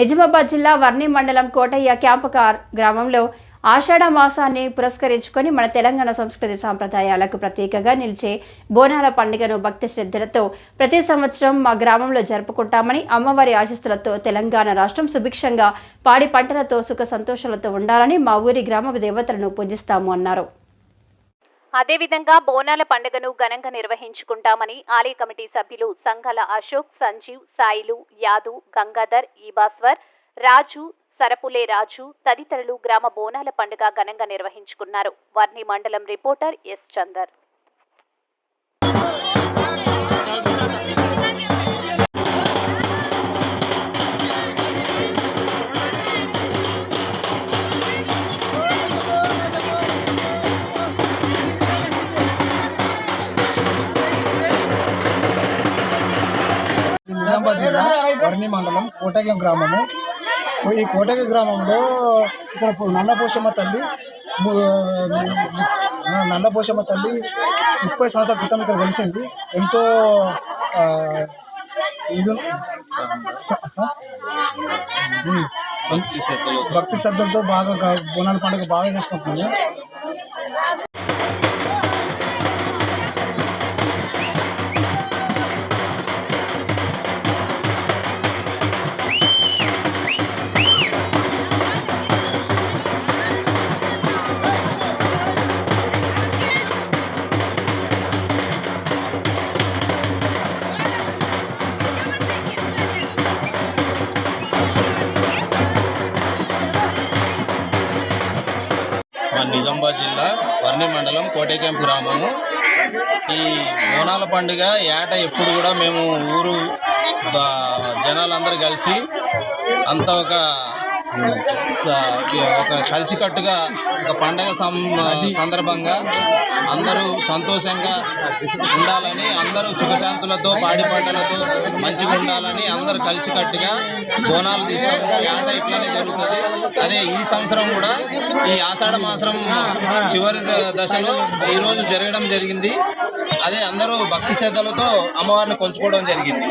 నిజామాబాద్ జిల్లా వర్ణి మండలం కోటయ్య క్యాంపకార్ గ్రామంలో ఆషాఢ మాసాన్ని పురస్కరించుకొని మన తెలంగాణ సంస్కృతి సాంప్రదాయాలకు ప్రత్యేకగా నిలిచే బోనాల పండుగను భక్తి శ్రద్ధలతో ప్రతి సంవత్సరం మా గ్రామంలో జరుపుకుంటామని అమ్మవారి ఆశీస్సులతో తెలంగాణ రాష్ట్రం సుభిక్షంగా పాడి పంటలతో సుఖ సంతోషాలతో ఉండాలని మా ఊరి గ్రామ దేవతలను పూజిస్తాము అన్నారు. అదేవిధంగా బోనాల పండుగను ఘనంగా నిర్వహించుకుంటామని ఆలయ కమిటీ సభ్యులు సంఘాల అశోక్ సంజీవ్ సాయిలు యాదు గంగాధర్ ఈబాస్వర్ రాజు సరపులే రాజు తదితరులు గ్రామ బోనాల పండుగ ఘనంగా నిర్వహించుకున్నారు. వర్ణి మండలం రిపోర్టర్ ఎస్ చందర్. వర్ణి మండలం కోటగం గ్రామము. ఈ కోటగ గ్రామంలో ఇక్కడ ఇప్పుడు నల్లపోషమ్మ తల్లి నల్లపోషమ్మ తల్లి ముప్పై సంవత్సరాల క్రితం ఇక్కడ వెలిసింది ఎంతో ఇది. భక్తి శ్రద్ధలతో. బాగా బోనాల పండుగ బాగా చేసుకుంటుంది. జిల్లా వర్ణి మండలం కోటేకెంపు గ్రామము. ఈ బోనాల పండుగ ఏట ఎప్పుడు కూడా మేము ఊరు జనాలందరూ కలిసి అంత ఒక ఒక కలిసికట్టుగా ఒక పండగ సందర్భంగా అందరూ సంతోషంగా ఉండాలని అందరూ సుఖశాంతులతో పాడి పంటలతో మంచిగా ఉండాలని అందరూ కలిసికట్టుగా బోనాలు తీస్తాము. ఏట ఇట్లానే జరుగుతుంది. అదే ఈ సంవత్సరం కూడా ఈ ఆషాఢ మాసం చివరి ద- దశలో ఈరోజు జరగడం జరిగింది. అదే అందరూ భక్తి శ్రద్ధలతో అమ్మవారిని కొలుచుకోవడం జరిగింది.